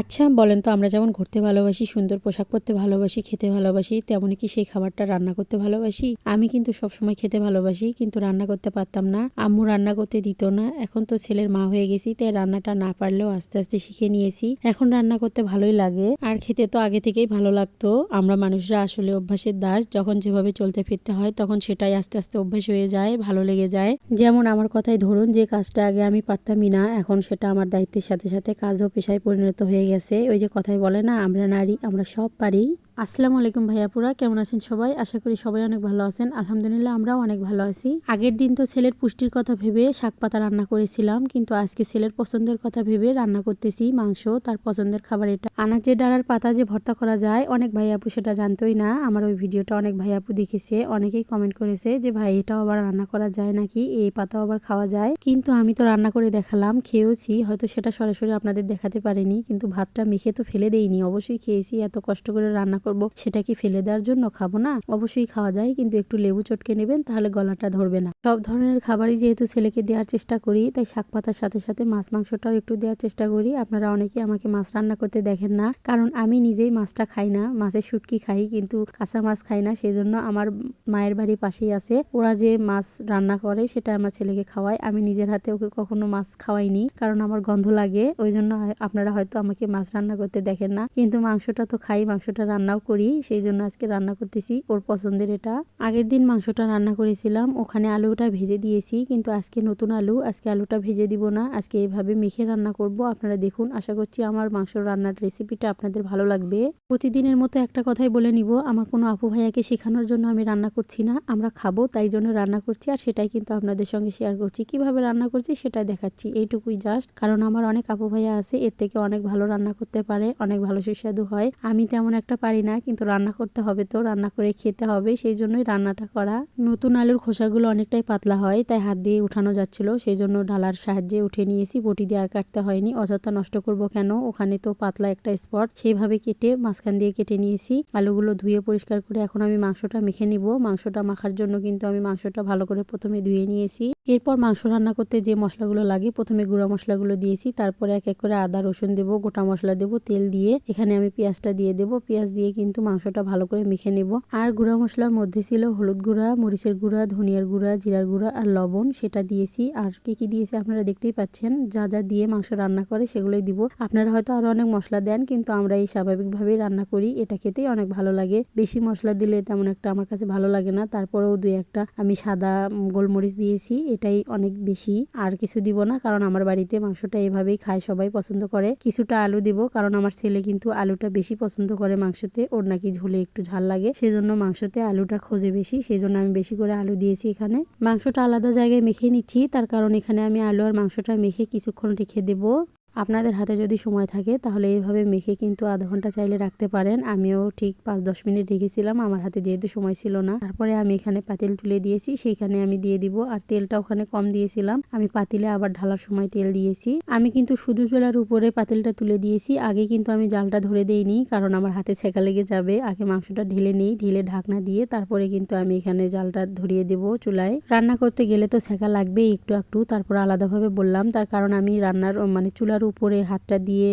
আচ্ছা বলেন তো আমরা যেমন ঘুরতে ভালোবাসি, সুন্দর পোশাক পরতে ভালোবাসি, খেতে ভালোবাসি, তেমনই কি সেই খাবারটা রান্না করতে ভালোবাসি? আমি কিন্তু সবসময় খেতে ভালোবাসি, কিন্তু রান্না করতে পারতাম না। আম্মু রান্না করতে দিত না, এখন তো ছেলের মা হয়ে গেছি, তাই রান্নাটা না পারলেও আস্তে আস্তে শিখে নিয়েছি। এখন রান্না করতে ভালোই লাগে, আর খেতে তো আগে থেকেই ভালো লাগতো। আমরা মানুষরা আসলে অভ্যাসের দাস, যখন যেভাবে চলতে ফিরতে হয়, তখন সেটাই আস্তে আস্তে অভ্যাস হয়ে যায়, ভালো লেগে যায়। যেমন আমার কথাই ধরুন, যে কাজটা আগে আমি পারতামই না, এখন সেটা আমার দায়িত্বের সাথে সাথে কাজও পেশায় পরিণত হয়ে গেছে। ওই যে কথায় বলে না আমরা নারী আমরা সব পারি। আসসালামু আলাইকুম ভাইয়াপুরা কেমন আছেন সবাই? আশা করি সবাই অনেক ভালো আছেন। আলহামদুলিল্লাহ আমরাও অনেক ভালো আছি। আগের দিন তো ছেলের পুষ্টির কথা ভেবে শাক পাতা রান্না করেছিলাম, কিন্তু আজকে ছেলের পছন্দের কথা ভেবে রান্না করতেছি মাংস, তার পছন্দের খাবার এটা। আনাজের ডাড়ার পাতা যে ভর্তা করা যায়, অনেক ভাইয়াপু সেটা জানতোই না। আমার ওই ভিডিওটা অনেক ভাইয়াপু দেখেছে, অনেকেই কমেন্ট করেছে যে, ভাই, এটাও আবার রান্না করা যায় নাকি? এই পাতাও আবার খাওয়া যায়? কিন্তু আমি তো রান্না করে দেখালাম, খেয়েওছি, হয়তো সেটা সরাসরি আপনাদের দেখাতে পারিনি, কিন্তু ভাতটা মেখে তো ফেলে দেইনি। অবশ্যই খেয়েছি, এত কষ্ট করে রান্না করব সেটা কি ফেলে দেওয়ার জন্য খাব না। অবশ্যই খাওয়া যায়, কিন্তু একটু লেবু চটকে নেবেন, তাহলে গলাটা ধরবে না। সব ধরনের খাবারই যেহেতু ছেলেকে দেওয়ার চেষ্টা করি, তাই শাক পাতার সাথে সাথে মাছ মাংসটাও একটু দেওয়ার চেষ্টা করি। আপনারা অনেকে আমাকে মাছ রান্না করতে দেখেন না, কারণ আমি নিজেই মাছটা খাই না, মাছের শুটকি খাই কিন্তু কাঁচা মাছ খাই না সেই জন্য আমার মায়ের বাড়ি পাশেই আছে। ওরা যে মাছ রান্না করে সেটা আমার ছেলেকে খাওয়ায়, আমি নিজের হাতে ওকে কখনো মাছ খাওয়াইনি, কারণ আমার গন্ধ লাগে, ওই জন্য আপনারা হয়তো আমাকে মাছ রান্না করতে দেখেন না। কিন্তু মাংসটা তো খাই, মাংসটা রান্নাও করি, সেই জন্য আজকে রান্না করতেছি, ওর পছন্দের এটা। আগের দিন মাংসটা রান্না করেছিলাম, ওখানে আলুটা ভেজে দিয়েছি, কিন্তু আজকে নতুন আলু, আজকে আলুটা ভেজে দিব না, আজকে এভাবে মেখে রান্না করব। আপনারা দেখুন, আশা করছি আমার মাংস রান্নার রেসিপিটা আপনাদের ভালো লাগবে। প্রতিদিনের মতো একটা কথাই বলে নিব, আমার কোনো আপু ভাইয়াকে শেখানোর জন্য আমি রান্না করছি না, আমরা খাব, তাই জন্য রান্না করছি, আর সেটাই কিন্তু আপনাদের সঙ্গে শেয়ার করছি। কীভাবে রান্না করছি সেটাই দেখাচ্ছি, এইটুকুই জাস্ট কারণ আমার অনেক আপু ভাইয়া আছে, এর থেকে অনেক ভালো রান্না করতে পারে, অনেক ভালো সুস্বাদু হয়। আমি তেমন একটা পারি না, কিন্তু রান্না করতে হবে তো, রান্না করে খেতে হবে, সেই জন্যই রান্নাটা করা। নতুন আলুর খোসাগুলো অনেকটাই পাতলা হয়, তাই হাত দিয়ে উঠানো যাচ্ছিল। সেই জন্য ঢালার সাহায্যে উঠে নিয়েছি, বটি দিয়ে আর কাটতে হয়নি। অযথা নষ্ট করব কেন? ওখানে তো পাতলা একটা স্পট। সেইভাবে কেটে মাঝখান দিয়ে কেটে নিয়েছি। আলুগুলো ধুয়ে পরিষ্কার করে এখন আমি মাংসটা মেখে নিব। মাংসটা মাখার জন্য কিন্তু আমি মাংসটা ভালো করে প্রথমে ধুয়ে নিয়েছি। এরপর মাংস রান্না করতে যে মশলাগুলো লাগে, প্রথমে গুঁড়া মশলাগুলো দিয়েছি। তারপরে এক এক করে আদা, রসুন দেবো, গোটা মশলা দেবো, তেল দিয়ে। এখানে আমি পেঁয়াজটা দিয়ে দেবো। পেঁয়াজ দিয়ে কিন্তু মাংসটা ভালো করে মেখে নেব। আর গুঁড়া মশলার মধ্যে ছিল হলুদ গুঁড়া, মরিচের গুঁড়া, ধনিয়ার গুঁড়া জিরার গুঁড়া আর লবণ, সেটা দিয়েছি। আর কি কি দিয়েছি আপনারা দেখতেই পাচ্ছেন, যা যা দিয়ে মাংস রান্না করে সেগুলোই দিব। আপনারা হয়তো আরও অনেক মশলা দেন, কিন্তু আমরা এই স্বাভাবিকভাবেই রান্না করি। এটা খেতেই অনেক ভালো লাগে। বেশি মশলা দিলে তেমন একটা আমার কাছে ভালো লাগে না। তারপরেও দুই একটা আমি সাদা গোলমরিচ দিয়েছি, এটাই অনেক বেশি। আর কিছু দিব না, কারণ আমার বাড়িতে মাংসটা এভাবেই খায়, সবাই পছন্দ করে। কিছুটা আলু দিব, কারণ আমার ছেলে কিন্তু আলুটা বেশি পছন্দ করে মাংসতে। ওর নাকি ঝোলে একটু ঝাল লাগে। সেজন্য মাংসতে আলুটা খোঁজে বেশি। সেই জন্য আমি বেশি করে আলু দিয়েছি এখানে। মাংসটা আলাদা জায়গায় মেখে নিচ্ছি। তার কারণ এখানে আমি আলু আর মাংসটা মেখে কিছুক্ষণ রেখে দেবো। আপনাদের হাতে যদি সময় থাকে, তাহলে এইভাবে মেখে কিন্তু আধা ঘণ্টা চাইলে রাখতে পারেন। আমিও ঠিক পাঁচ দশ মিনিট রেখেছিলাম, আমার হাতে যেহেতু সময় ছিল না। তারপরে আমি এখানে পাতিল তুলে দিয়েছি, সেইখানে আমি দিয়ে দিব। আর তেলটা ওখানে কম দিয়েছিলাম, আমি পাতিলে আবার ঢালার সময় তেল দিয়েছি। আমি কিন্তু শুধু চুলার উপরে পাতিলটা তুলে দিয়েছি, আগে কিন্তু আমি জালটা ধরে দেইনি, কারণ আমার হাতে ছেঁকা লেগে যাবে। আগে মাংসটা ঢেলে নেই, ঢেলে ঢাকনা দিয়ে তারপরে কিন্তু আমি এখানে জালটা ধরিয়ে দেব চুলায়। রান্না করতে গেলে তো ছেঁকা লাগবে একটু একটু, তারপর আলাদাভাবে বললাম। তার কারণ আমি রান্নার মানে চুলার উপরে হাতটা দিয়ে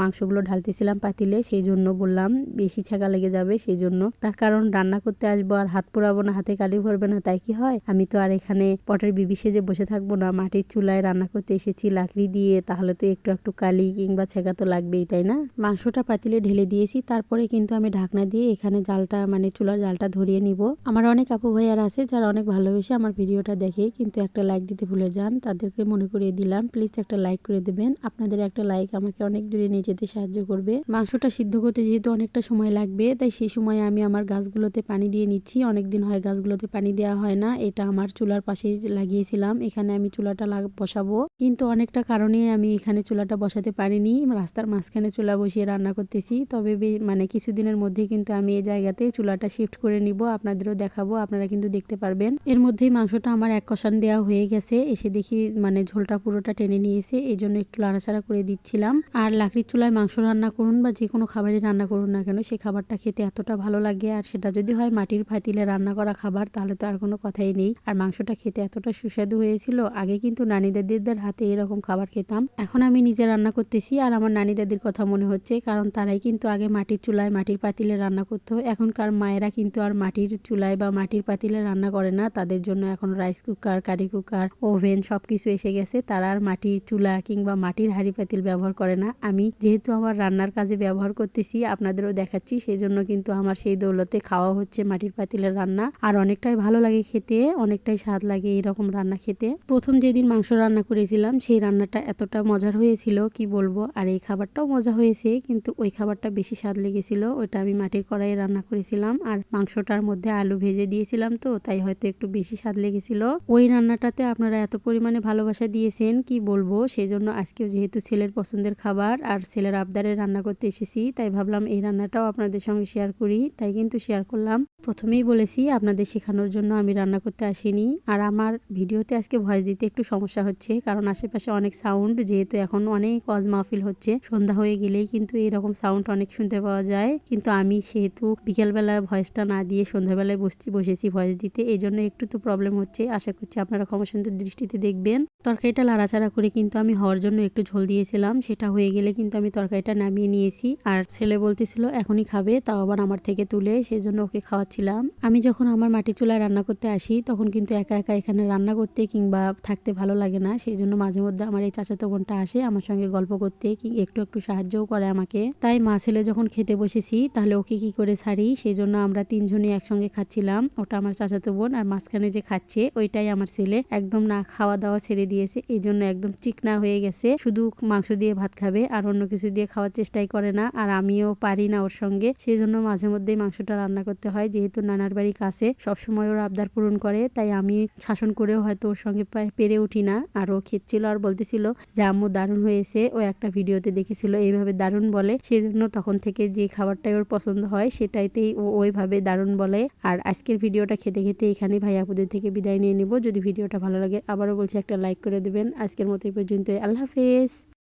মাংসগুলো ঢালতেছিলাম পাতিলে সেই জন্য বললাম বেশি ছাকা লেগে যাবে সেই জন্য তার কারণ রান্না করতে আসব আর হাত পোড়াবো না, হাতে কালি ভরবে না, তাই কি হয়? আমি তো আর এখানে পটের বিবি সেজে বসে থাকব না, মাটির চুলায় রান্না করতে এসেছি লাকড়ি দিয়ে, তাহলে তো একটু একটু কালি কিংবা ছেঁকা তো লাগবেই, তাই না? মাংসটা পাতিলে ঢেলে দিয়েছি, তারপরে কিন্তু আমি ঢাকনা দিয়ে এখানে জালটা মানে চুলার জালটা ধরিয়ে নিব। আমার অনেক আপু ভাইয়ার আছে যারা অনেক ভালোবেসে আমার ভিডিওটা দেখে, কিন্তু একটা লাইক দিতে ভুলে যান, তাদেরকে মনে করিয়ে দিলাম প্লিজ একটা লাইক করে দেবেন। আপনাদের একটা লাইক আমাকে অনেক দূরে নিয়ে যেতে সাহায্য করবে। মাংসটা সিদ্ধ করতে যেহেতু অনেকটা সময় লাগবে, তাই সেই সময় আমি আমার গাছগুলোতে পানি দিয়ে নিচ্ছি। অনেক দিন হয় গাছগুলোতে পানি দেওয়া হয় না, এটা আমার চুলার পাশেই লাগিয়েছিলাম, এখানে আমি চুলাটা বসাবো। কিন্তু অনেকটা কারণে আমি এখানে চুলাটা বসাতে পারিনি, রাস্তার মাঝখানে চুলা বসিয়ে রান্না করতেছি। তবে মানে কিছুদিনের মধ্যে কিন্তু আমি এই জায়গাতে চুলাটা শিফট করে নিব, আপনাদেরও দেখাবো, আপনারা কিন্তু দেখতে পারবেন। এর মধ্যেই মাংসটা আমার এক কষান দেওয়া হয়ে গেছে, এসে দেখি মানে ঝোলটা পুরোটা টেনে নিয়েছে এই জন্য একটু লাড়াচাড়া করে দিচ্ছিলাম। আর লাকড়ির চুলায় মাংস রান্না করুন বা যে কোনো খাবারই রান্না করুন না কেন সেই খাবারটা খেতে এতটা ভালো লাগে। আর সেটা যদি হয় মাটির পাতিলে রান্না করা খাবার, তাহলে তো আর কোনো কথাই নেই। আর মাংসটা খেতে এতটা সুস্বাদু হয়েছিল, আগে কিন্তু নানি দাদিদের হাতে এরকম খাবার খেতাম। এখন আমি নিজে রান্না করতেছি আর আমার নানি দাদির কথা মনে হচ্ছে, কারণ তারাই কিন্তু আগে মাটির চুলায় মাটির পাতিলে রান্না করতো। এখনকার মায়েরা কিন্তু আর মাটির চুলায় বা মাটির পাতিলে রান্না করে না, তাদের জন্য এখন rice cooker curry cooker oven সব কিছু এসে গেছে। তারা আর মাটির চুলা কিংবা মাটির হাঁড়ি পাতিল ব্যবহার করে না। আমি যেহেতু আমার রান্নার কাজে ব্যবহার করতেছি, আপনাদেরও দেখাচ্ছি সেই জন্য কিন্তু আমার সেই দৌলতে খাওয়া হচ্ছে মাটির পাতিলের রান্না। আর অনেকটাই ভালো লাগে খেতে, অনেকটাই স্বাদ লাগে এরকম রান্না খেতে। প্রথম যেদিন মাংস রান্না করেছিলাম, সেই রান্নাটা এতটা মজার হয়েছিল, কি বলব? আর এই খাবারটাও মজা হয়েছে, কিন্তু ওই খাবারটা বেশি স্বাদ লেগেছিল ওটা আমি মাটির কড়াইয়ে রান্না করেছিলাম। আর মাংসটার মধ্যে আলু ভেজে দিয়েছিলাম তো, তাই হয়তো একটু বেশি স্বাদ লেগেছিল। ওই রান্নাটাতে আপনারা এত পরিমাণে ভালোবাসা দিয়েছেন, কি বলব? সেই জন্য আজকেও যেহেতু ছেলের পছন্দের খাবার আর ছেলের আবদারে রান্না করতে এসেছি, তাই ভাবলাম এই রান্নাটাও আপনাদের সঙ্গে শেয়ার করি। তাই কিন্তু শেয়ার করলাম। প্রথমেই বলেছি, আপনাদের শেখানোর জন্য আমি রান্না করতে আসিনি। আর আমার ভিডিওতে আজকে ভয়েস দিতে একটু সমস্যা হচ্ছে, কারণ আশেপাশে অনেক সাউন্ড যেহেতু এখন অনেক ওয়াজ মাহফিল হচ্ছে, সন্ধ্যা হয়ে গেলেই কিন্তু এরকম সাউন্ড অনেক শুনতে পাওয়া যায়। কিন্তু আমি সেহেতু বিকেলবেলা ভয়েসটা না দিয়ে সন্ধ্যাবেলায় বসতে বসেছি ভয়েস দিতে এই জন্য একটু তো প্রবলেম হচ্ছে। আশা করছি আপনারা ক্ষমা সুন্দর দৃষ্টিতে দেখবেন। তরকারিটা লাড়াচাড়া করে কিন্তু আমি হওয়ার জন্য একটু ঝোল দিয়েছিলাম, সেটা হয়ে গেলে কিন্তু আমি তরকারিটা নামিয়ে নিয়েছি। আর ছেলে বলতেছিল, এখনই খাবে। তাও আবার আমার থেকে তুলে সেই জন্য ওকে খাওয়াচ্ছিলাম। আমি যখন আমার মাটির চুলায় রান্না করতে আসি, তখন কিন্তু একা একা এখানে রান্না করতে কিংবা থাকতে ভালো লাগে না। সেই জন্য মাঝে মধ্যে আমার এই চাচাতো বোনটা আসে, আমার সঙ্গে গল্প করতে একটু একটু সাহায্যও করে আমাকে। তাই মা ছেলে যখন খেতে বসেছি, তাহলে ওকে কি করে ছাড়ি? সেই জন্য আমরা তিনজনই একসঙ্গে খাচ্ছিলাম, ওটা আমার চাচাতো বোন আর মাঝখানে যে খাচ্ছে, ওইটাই আমার ছেলে। একদম না খাওয়া দাওয়া ছেড়ে দিয়েছে এই জন্য একদম চিকনা হয়ে গেছে। শুধু মাংস দিয়ে ভাত খাবে আর অন্য কিছু দিয়ে খাওয়ার চেষ্টাই করে না। আর আমিও পারি না ওর সঙ্গে। সেই জন্য মাঝে মধ্যেই মাংসটা রান্না করতে হয়। যেহেতু নানার বাড়ি কাছে, সবসময় ওর আবদার পূরণ করে। তাই আমি শাসন করেও হয়তো ওর সঙ্গে পেরে উঠি না। আর ও খেচ্ছিল আর বলতেছিল যে, আম্মু, দারুণ হয়েছে। ও একটা ভিডিওতে দেখেছিল, এইভাবে দারুণ বলে। সেই জন্য তখন থেকে যে খাবারটাই ওর পছন্দ হয়, সেটাইতেই ও ওইভাবে দারুণ বলে। আর আজকের ভিডিওটা খেতে খেতে এখানে ভাই আপুদের থেকে বিদায় নিয়ে নিব। যদি ভিডিওটা ভালো লাগে, আবারও বলছি একটা লাইক করে দেবেন। আজকের মতো এই পর্যন্ত আল্লাহ হাফেজ।